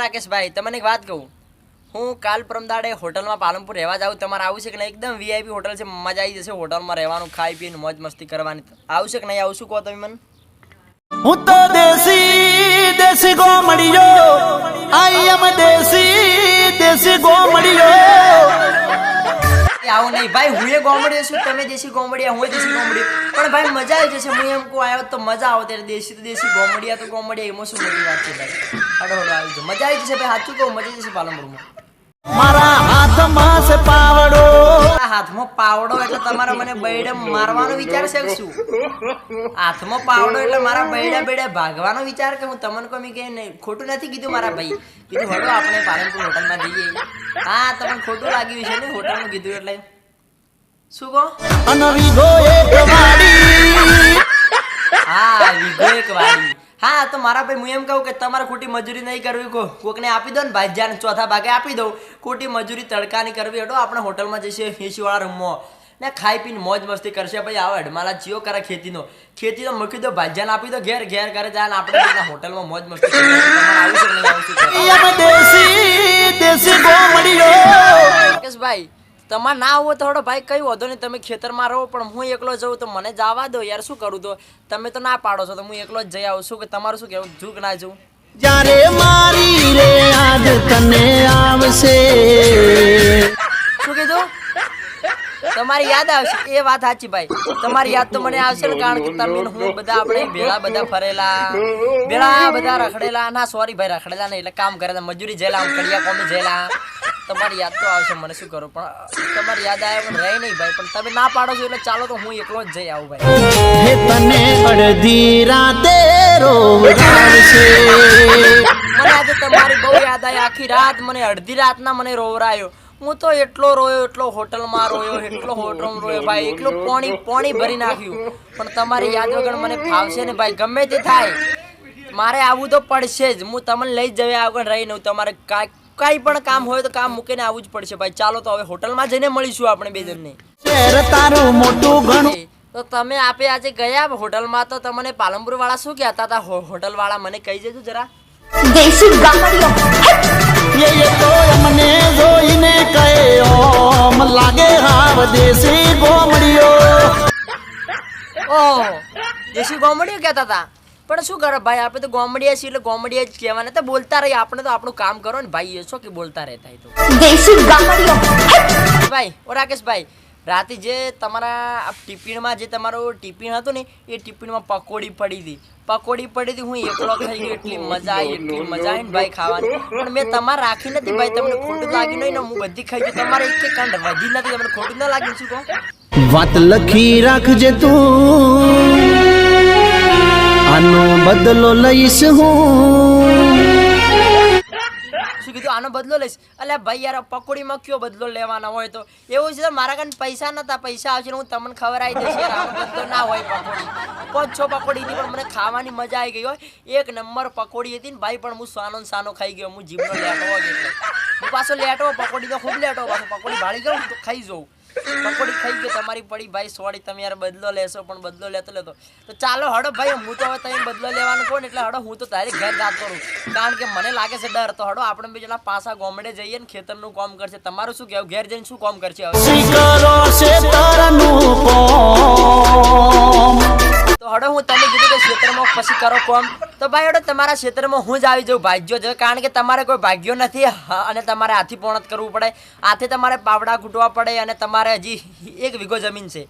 રાકેશભાઈ તમને એક વાત કહું. હું કાલ પરમદાડે હોટલમાં પાલનપુર રહેવા જાઉં, તમારે આવશે કે નહીં? એકદમ વીઆઈપી હોટલ છે, મજા આવી જશે હોટલમાં રહેવાનું, ખાઈ પીને મોજ મસ્તી કરવાની. આવશે કે નહીં? આવશું કહો તમે મને? હું તો દેશી દેશી ગો મળ્યો આઈ એમ દેશી દેશી ગો મળ્યો આવું નહીં. ભાઈ, હું એ ગોમડી છું, તમે દેશી ગોમડિયા, હું દેશી ગોમડી પણ ભાઈ, મજા આવી જશે. હું એમ કહું આવ્યો તો મજા આવે ત્યારે દેશી તો દેશી ગોમડિયા તો ગોમડિયા, એમાં શું બધી વાત છે ભાઈ? હડો આવી જશે મજા આવી જશે ભાઈ, સાચું કહું, મજા જશે પાલનપુરમાં. મારા હાથમાં છે પાવડો. હાથમાં પાવડો એટલે તમારે મને બૈડે મારવાનો વિચાર છે કે શું? હાથમાં પાવડો એટલે મારા બૈડા બૈડા ભાગવાનો વિચાર કે હું તમને કોઈ કે નહીં ખોટું નથી કીધું મારા ભાઈ. કીધું હડો આપણે પાલનપુર હોટલમાં જઈએ. હા તમને ખોટું લાગ્યું છે ને હોટલમાં કીધું એટલે. શું કહો? હા વિગો એક વાડી હા તો મારા ભાઈ હું એમ કહું કે તમારે ખોટી મજૂરી નહીં કરવી. કો કોકને આપી દો ને ભાઈજાને ચોથા ભાગે આપી દઉં. ખોટી મજૂરી તડકાની કરવી હટો આપણે હોટલમાં જઈશું એસીવાળા રૂમમાં. ને ખાઈ પીને મોજ મસ્તી કરશે ભાઈ આવે મારા જીઓ કરે ખેતીનો. ખેતીનો મૂકી દો ભાઈજાન આપી દો ઘેર ઘેર કરે જાય આપણે હોટલમાં મોજ મસ્તી કરીએ. તમારે ના આવો થોડો ભાઈ કઈ વધો નહીં તમે ખેતરમાં રહો પણ હું એકલો જઉં તો મને જવા દો યાર શું કરું તો? તમે તો ના પાડો છો તો હું એકલો જ જઈ આવું છું કે તમારું શું કેવું જુક ના જવું જ્યારે મારી રે યાદ તને આવશે. શું કીધું? તમારી યાદ આવશે? એ વાત સાચી ભાઈ. તમારી યાદ તો મને આવશે ને કારણ કે તમે હું બધા આપણે ભેળા બધા ફરેલા. ભેળા બધા રખડેલા. ના સોરી ભાઈ રખડેલા નહીં એટલે કામ કરેલા મજૂરી જેલા કડિયા કોમી જેલા તમારી યાદ તો આવશે મને શું કરું? પણ તમારી યાદ આવે પણ રહી નહીં ભાઈ. પણ તમે ના પાડો છો એટલે ચાલો તો હું એકલો જ જઈ આવું ભાઈ. હે તને અડધી રાતે રોવડાવશે મને આજે તમારી બહુ યાદ આવી. આખી રાત મને અડધી રાતના મને રોવરાયો. હું તો એટલો રોયો એટલો હોટલમાં રોયો એટલો હોટલમાં રોયો. ભાઈ એટલું પોણી પોણી ભરી નાખ્યું. પણ તમારી યાદ વગર મને ફાવશે ને ભાઈ. ગમે તે થાય. મારે આવવું તો પડશે જ. હું તમને લઈ જ જવા આગળ રહી નહીં. તમારે કાંઈ કાંઈ પણ કામ હોય તો કામ મૂકીને આવવું જ પડશે. ભાઈ ચાલો તો હવે હોટલમાં જઈને મળીશું આપણે બે જણને. તો તમે આપે આજે ગયા હોટલમાં તો તમને પાલનપુર વાળા શું કહેતા હતા? હોટલ વાળા મને કહી દેજો જરા. દેશી ગામડીઓ એ એ તો અમને જોઈને કહે ઓમ લાગે હાવ દેશી ગોમડિયો. ઓહો. દેશી ગોમડીઓ કહેતા હતા? પણ શું કરે ભાઈ? આપણે તો ગોમડિયા છીએ એટલે ગોમડિયા જ કહેવાના. તો બોલતા રહીએ. આપણે તો આપણું કામ કરો ને ભાઈ. એ છો કે બોલતા રહેતા તો? દેશી ભાઈ ઓ રાકેશભાઈ રાતે જે તમારા ટિફિનમાં જે તમારું ટિફિન હતું ને એ ટિફિનમાં પકોડી પડી હતી. પકોડી પડી હતી. હું એકલો ખાઈ ગયો. એટલી મજા આવી એટલી મજા આવી ને ભાઈ ખાવાની. પણ મેં તમારે રાખી નથી ભાઈ. તમને ખોટું લાગ્યું નહીં ને હું બધી ખાઈ ગઈ. તમારે એક કંડ વધી નથી. તમને ખોટું ના લાગ્યું શું કહો? વાત લખી રાખજે તું. આનો બદલો લઈશ હું. શું કીધું? આનો બદલો લઈશ? અલ્યા ભાઈ યાર પકોડીમાં કયો બદલો લેવાનો હોય તો? એવું છે મારા કાન પૈસા નતા, પૈસા આવશે હું તમને ખબર આવી દઈશ યાર, આનો બદલો ના હોય પકોડી. પાંચ છ પકોડી હતી પણ મને ખાવાની મજા આવી ગઈ હોય. એક નંબર પકોડી હતી ને ભાઈ, પણ હું સાનો સાનો ખાઈ ગયો. હું જીભનો લેટો હોય પાછો લેટો, પકોડી તો ખૂબ લેટો, પાછો પકોડી ભાળી ગયો તો ખાઈ જઉં. પકોડી ખાઈ ગયો તમારી પડી ભાઈ સોરી તમે યાર બદલો લેશો પણ બદલો લેતો લેતો. તો ચાલો હડો ભાઈ હું તો હવે તમે બદલો લેવાનું કોણ એટલે હડો હું તો તારી ઘેર જાતો રહું કારણ કે મને લાગે છે ડર તો હડો આપણે બી જણા પાસા ગોમડે જઈએ ને ખેતરનું કામ કરશે. તમારું શું કહેવું? ઘેર જઈને શું કામ કરશે હવે? કરો તો હડો હું તમે કીધું કે ખેતરમાં પછી કરો કોમ. તો ભાઈ હડો તમારા ક્ષેત્રમાં હું જ આવી જાઉં ભાગ્યો છે કારણ કે તમારે કોઈ ભાગ્યો નથી. અને તમારે હાથી પોણત કરવું પડે. હાથે તમારે પાવડા કૂટવા પડે અને તમારે હજી એક વીઘો જમીન છે.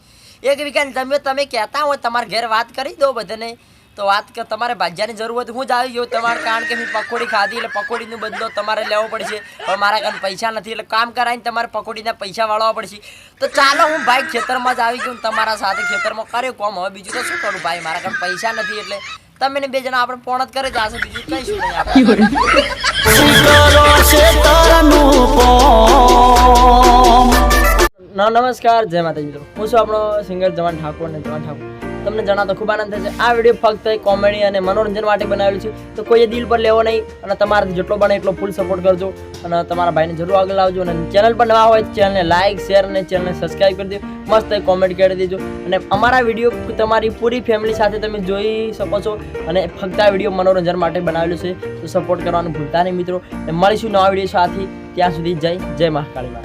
એક વીઘાની જમીન તમે કહેતા હોય, તમારે ઘેર વાત કરી દો બધાને. તો વાત કે, તમારે ભાજ્યાની જરૂર હોય હું જ આવી ગયો તમારે, કારણ કે મેં પકોડી ખાધી એટલે પકોડીનો બદલો તમારે લેવો પડશે. પણ મારા કારણે પૈસા નથી, એટલે કામ કરાવીને તમારે પકોડીના પૈસા વાળવા પડશે. તો ચાલો, હું ભાઈ ખેતરમાં જ આવી ગયો તમારા સાથે ખેતરમાં કર્યો કોમ. હવે બીજું તો શું કરું ભાઈ? મારા કારણે પૈસા નથી એટલે તમે ને બે જણા આપણે પોણત કરે જાશે બીજું કઈ શું નહીં આપણે. નમસ્કાર જય માતાજી મિત્રો. હું છું આપણો સિંગર જવાન ઠાકોર ને જવાન ઠાકોર. તમને જણાવતો ખૂબ આનંદ થશે. આ વીડિયો ફક્ત કોમેડી અને મનોરંજન માટે બનાવેલું છે. તો કોઈએ દિલ પર લેવો નહીં અને તમારાથી જેટલો બને એટલો ફૂલ સપોર્ટ કરજો અને તમારા ભાઈને જરૂર આગળ લાવજો અને ચેનલ પર નવા હોય ચેનલને લાઇક શેર અને ચેનલને સબસ્ક્રાઈબ કરી દેજો મસ્ત કોમેન્ટ કરી દેજો. અને અમારા વીડિયો તમારી પૂરી ફેમિલી સાથે તમે જોઈ શકો છો અને ફક્ત આ વીડિયો મનોરંજન માટે બનાવેલું છે. તો સપોર્ટ કરવાનું ભૂલતા નહીં મિત્રો. અને મળીશું નવા વીડિયો સાથે. ત્યાં સુધી જય જય મહાકાળી માં